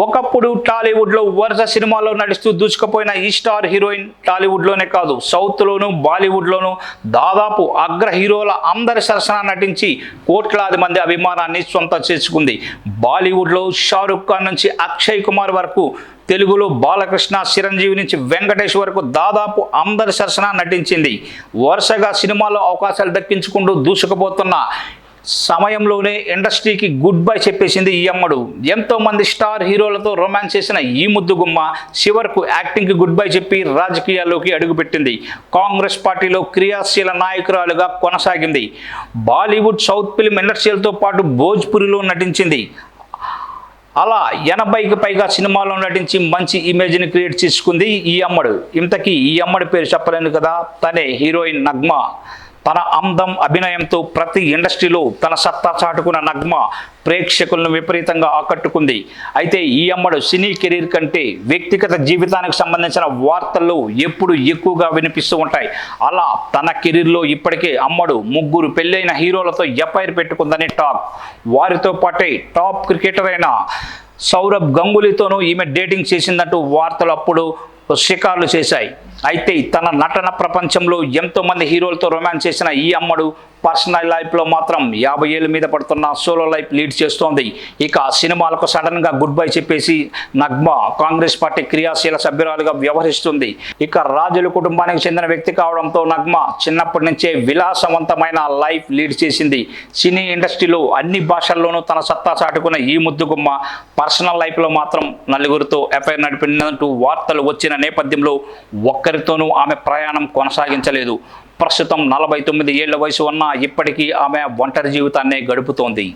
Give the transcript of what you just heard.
ఒకప్పుడు టాలీవుడ్లో వరుస సినిమాల్లో నడుస్తూ దూసుకుపోయిన ఈ స్టార్ హీరోయిన్ టాలీవుడ్లోనే కాదు సౌత్లోను బాలీవుడ్లోను దాదాపు అగ్ర హీరోల అందరి సరసన నటించి కోట్లాది మంది అభిమానాన్ని సొంతం చేసుకుంది. బాలీవుడ్లో షారుఖ్ ఖాన్ నుంచి అక్షయ్ కుమార్ వరకు తెలుగులో బాలకృష్ణ చిరంజీవి నుంచి వెంకటేష్ వరకు దాదాపు అందరి సరసన నటించింది. వరుసగా సినిమాలో అవకాశాలు దక్కించుకుంటూ దూసుకుపోతున్న సమయంలోనే ఇండస్ట్రీకి గుడ్ బై చెప్పేసింది ఈ అమ్మడు. ఎంతోమంది స్టార్ హీరోలతో రొమాన్స్ చేసిన ఈ ముద్దుగుమ్మ చివరకు యాక్టింగ్కి గుడ్ బై చెప్పి రాజకీయాల్లోకి అడుగుపెట్టింది. కాంగ్రెస్ పార్టీలో క్రియాశీల నాయకురాలుగా కొనసాగింది. బాలీవుడ్ సౌత్ ఫిల్మ్ ఇండస్ట్రీలతో పాటు భోజ్పురిలో నటించింది. అలా ఎనభైకి పైగా సినిమాల్లో నటించి మంచి ఇమేజ్ని క్రియేట్ చేసుకుంది ఈ అమ్మడు. ఇంతకీ ఈ అమ్మడి పేరు చెప్పలేను కదా? తనే హీరోయిన్ నగ్మ. తన అందం అభినయంతో ప్రతి ఇండస్ట్రీలో తన సత్తా చాటుకున్న నగ్మ ప్రేక్షకులను విపరీతంగా ఆకట్టుకుంది. అయితే ఈ అమ్మడు సినీ కెరీర్ కంటే వ్యక్తిగత జీవితానికి సంబంధించిన వార్తల్లో ఎప్పుడు ఎక్కువగా వినిపిస్తూ ఉంటాయి. అలా తన కెరీర్లో ఇప్పటికే అమ్మడు ముగ్గురు పెళ్ళైన హీరోలతో ఎఫ్ఐఆర్ పెట్టుకుందని టాక్. వారితో పాటే టాప్ క్రికెటర్ అయిన సౌరభ్ గంగూలీతోనూ ఈమె డేటింగ్ చేసిందంటూ వార్తలు అప్పుడు షికార్లు చేశాయి. అయితే తన నటన ప్రపంచంలో ఎంతో మంది హీరోలతో రొమాన్స్ చేసిన ఈ అమ్మడు పర్సనల్ లైఫ్లో మాత్రం యాభై ఏళ్ళ మీద పడుతున్న సోలో లైఫ్ లీడ్ చేస్తోంది. ఇక సినిమాలకు సడన్గా గుడ్ బై చెప్పేసి నగ్మ కాంగ్రెస్ పార్టీ క్రియాశీల సభ్యురాలుగా వ్యవహరిస్తుంది. ఇక రాజుల కుటుంబానికి చెందిన వ్యక్తి కావడంతో నగ్మ చిన్నప్పటి నుంచే విలాసవంతమైన లైఫ్ లీడ్ చేసింది. సినీ ఇండస్ట్రీలో అన్ని భాషల్లోనూ తన సత్తా చాటుకున్న ఈ ముద్దుగుమ్మ పర్సనల్ లైఫ్లో మాత్రం నలుగురితో ఎఫ్ఐఆర్ నడిపినట్టు వార్తలు వచ్చిన నేపథ్యంలో ఒక్కరితోనూ ఆమె ప్రయాణం కొనసాగించలేదు. ప్రస్తుతం నలభై తొమ్మిది ఏళ్ళ వయసు ఉన్న ఇప్పటికీ ఆమె ఒంటరి జీవితాన్నే గడుపుతోంది.